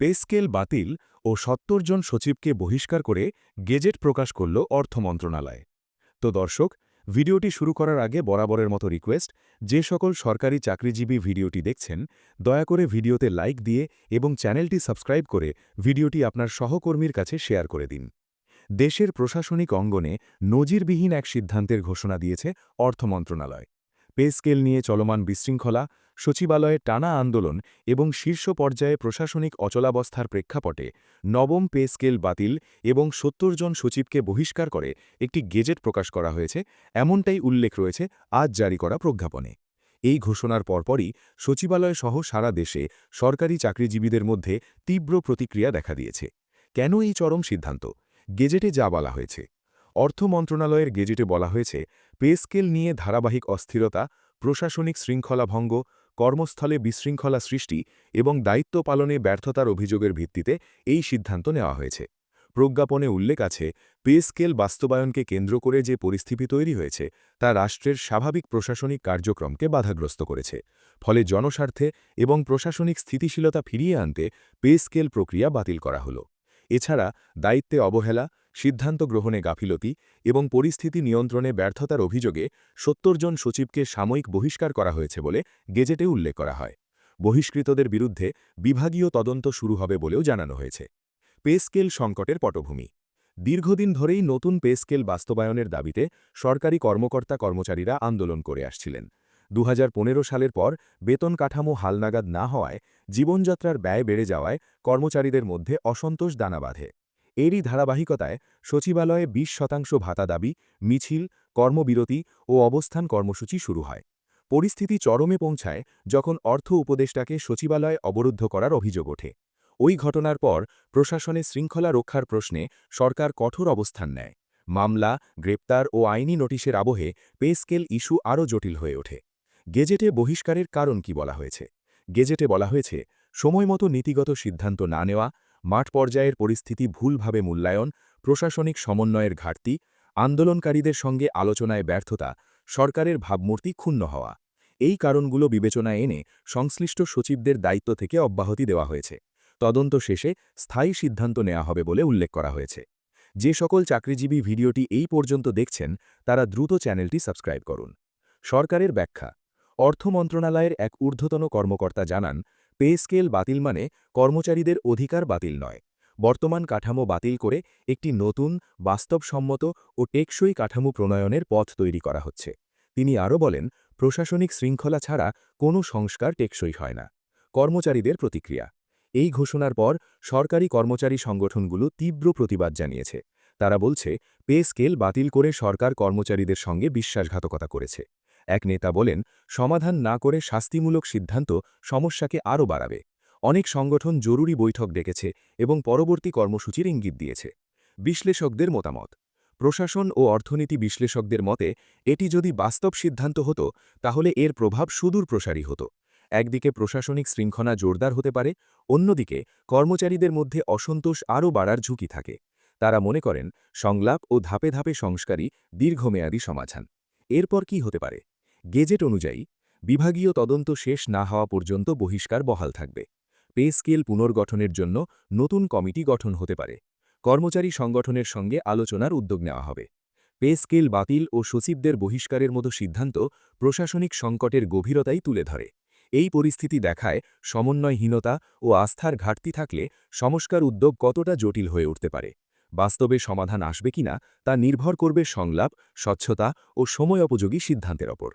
Pay scale বাতিল ও সত্তর জন সচিবকে বহিষ্কার করে গেজেট প্রকাশ করল অর্থ মন্ত্রণালয়। তো দর্শক, ভিডিওটি শুরু করার আগে বরাবরের মতো রিকোয়েস্ট, যে সকল সরকারি চাকরিজীবী ভিডিওটি দেখছেন, দয়া করে ভিডিওতে লাইক দিয়ে এবং চ্যানেলটি সাবস্ক্রাইব করে ভিডিওটি আপনার সহকর্মীর কাছে শেয়ার করে দিন। দেশের প্রশাসনিক অঙ্গনে নজিরবিহীন এক সিদ্ধান্তের ঘোষণা দিয়েছে অর্থ মন্ত্রণালয়। পে স্কেল নিয়ে চলমান বিশৃঙ্খলা সচিবালয়ে টানা আন্দোলন এবং শীর্ষ পর্যায়ে প্রশাসনিক অচলাবস্থার প্রেক্ষাপটে নবম পে স্কেল বাতিল এবং সত্তর জন সচিবকে বহিষ্কার করে একটি গেজেট প্রকাশ করা হয়েছে, এমনটাই উল্লেখ রয়েছে আজ জারি করা প্রজ্ঞাপনে। এই ঘোষণার পরপরই সচিবালয় সহ সারা দেশে সরকারি চাকরিজীবীদের মধ্যে তীব্র প্রতিক্রিয়া দেখা দিয়েছে। কেন এই চরম সিদ্ধান্ত? গেজেটে যা বলা হয়েছে। অর্থ মন্ত্রণালয়ের গেজেটে বলা হয়েছে, পে স্কেল নিয়ে ধারাবাহিক অস্থিরতা, প্রশাসনিক শৃঙ্খলা ভঙ্গ কর্মস্থলে বিশৃঙ্খলা সৃষ্টি এবং দায়িত্ব পালনে ব্যর্থতার অভিযোগের ভিত্তিতে এই সিদ্ধান্ত নেওয়া হয়েছে। প্রজ্ঞাপনে উল্লেখ আছে পে স্কেল বাস্তবায়নকে কেন্দ্র করে যে পরিস্থিতি তৈরি হয়েছে, তা রাষ্ট্রের স্বাভাবিক প্রশাসনিক কার্যক্রমকে বাধাগ্রস্ত করেছে। ফলে জনস্বার্থে এবং প্রশাসনিক স্থিতিশীলতা ফিরিয়ে আনতে পে স্কেল প্রক্রিয়া বাতিল করা হল। এছাড়া দায়িত্বে অবহেলা সিদ্ধান্ত গ্রহণে গাফিলতি এবং পরিস্থিতি নিয়ন্ত্রণে ব্যর্থতার অভিযোগে সত্তর জন সচিবকে সাময়িক বহিষ্কার করা হয়েছে বলে গেজেটে উল্লেখ করা হয়। বহিষ্কৃতদের বিরুদ্ধে বিভাগীয় তদন্ত শুরু হবে বলেও জানানো হয়েছে। পে স্কেল সংকটের পটভূমি। দীর্ঘদিন ধরেই নতুন পেস্কেল বাস্তবায়নের দাবিতে সরকারি কর্মকর্তা কর্মচারীরা আন্দোলন করে আসছিলেন। দু হাজার পনেরো সালের পর বেতন কাঠামো হালনাগাদ না হওয়ায় জীবনযাত্রার ব্যয় বেড়ে যাওয়ায় কর্মচারীদের মধ্যে অসন্তোষ দানা বাঁধে। এরই ধারাবাহিকতায় সচিবালয়ে ২০ শতাংশ ভাতা দাবি, মিছিল, কর্মবিরতি ও অবস্থান কর্মসূচি শুরু হয়। পরিস্থিতি চরমে পৌঁছায় যখন অর্থ উপদেষ্টাকে সচিবালয়ে অবরুদ্ধ করার অভিযোগ ওঠে। ওই ঘটনার পর প্রশাসনে শৃঙ্খলা রক্ষার প্রশ্নে সরকার কঠোর অবস্থান নেয়। মামলা, গ্রেপ্তার ও আইনি নোটিশের আবহে পে স্কেল ইস্যু আরও জটিল হয়ে ওঠে। গেজেটে বহিষ্কারের কারণ কি বলা হয়েছে? গেজেটে বলা হয়েছে, সময়মতো নীতিগত সিদ্ধান্ত না নেওয়া মাঠ পর্যায়ের পরিস্থিতি ভুলভাবে মূল্যায়ন, প্রশাসনিক সমন্বয়ের ঘাটতি, আন্দোলনকারীদের সঙ্গে আলোচনায় ব্যর্থতা, সরকারের ভাবমূর্তি ক্ষুণ্ণ হওয়া। এই কারণগুলো বিবেচনায় এনে সংশ্লিষ্ট সচিবদের দায়িত্ব থেকে অব্যাহতি দেওয়া হয়েছে। তদন্ত শেষে স্থায়ী সিদ্ধান্ত নেওয়া হবে বলে উল্লেখ করা হয়েছে। যে সকল চাকরিজীবী ভিডিওটি এই পর্যন্ত দেখছেন, তারা দ্রুত চ্যানেলটি সাবস্ক্রাইব করুন। সরকারের ব্যাখ্যা। অর্থ মন্ত্রণালয়ের এক ঊর্ধ্বতন কর্মকর্তা জানান পে স্কেল বাতিল মানে কর্মচারীদের অধিকার বাতিল নয়। বর্তমান কাঠামো বাতিল করে একটি নতুন, বাস্তবসম্মত ও টেকসই কাঠামো প্রণয়নের পথ তৈরি করা হচ্ছে। তিনি আরও বলেন, প্রশাসনিক শৃঙ্খলা ছাড়া কোনো সংস্কার টেকসই হয় না। কর্মচারীদের প্রতিক্রিয়া। এই ঘোষণার পর সরকারি কর্মচারী সংগঠনগুলো তীব্র প্রতিবাদ জানিয়েছে। তারা বলছে, পে স্কেল বাতিল করে সরকার কর্মচারীদের সঙ্গে বিশ্বাসঘাতকতা করেছে। এক নেতা বলেন, সমাধান না করে শাস্তিমূলক সিদ্ধান্ত সমস্যাকে আরও বাড়াবে। অনেক সংগঠন জরুরি বৈঠক ডেকেছে এবং পরবর্তী কর্মসূচির ইঙ্গিত দিয়েছে। বিশ্লেষকদের মতামত, প্রশাসন ও অর্থনীতি বিশ্লেষকদের মতে, এটি যদি বাস্তব সিদ্ধান্ত হতো, তাহলে এর প্রভাব সুদূর প্রসারী হতো। একদিকে প্রশাসনিক শৃঙ্খলা জোরদার হতে পারে, অন্যদিকে কর্মচারীদের মধ্যে অসন্তোষ আরও বাড়ার ঝুঁকি থাকে। তারা মনে করেন, সংলাপ ও ধাপে ধাপে সংস্কারই দীর্ঘমেয়াদী সমাধান। এরপর কি হতে পারে? গেজেট অনুযায়ী, বিভাগীয় তদন্ত শেষ না হওয়া পর্যন্ত বহিষ্কার বহাল থাকবে। পে স্কেল পুনর্গঠনের জন্য নতুন কমিটি গঠন হতে পারে। কর্মচারী সংগঠনের সঙ্গে আলোচনার উদ্যোগ নেওয়া হবে। পে স্কেল বাতিল ও সচিবদের বহিষ্কারের মতো সিদ্ধান্ত প্রশাসনিক সংকটের গভীরতাই তুলে ধরে। এই পরিস্থিতি দেখায় সমন্বয়হীনতা ও আস্থার ঘাটতি থাকলে সংস্কার উদ্যোগ কতটা জটিল হয়ে উঠতে পারে। বাস্তবে সমাধান আসবে কিনা তা নির্ভর করবে সংলাপ, স্বচ্ছতা ও সময়োপযোগী সিদ্ধান্তের ওপর।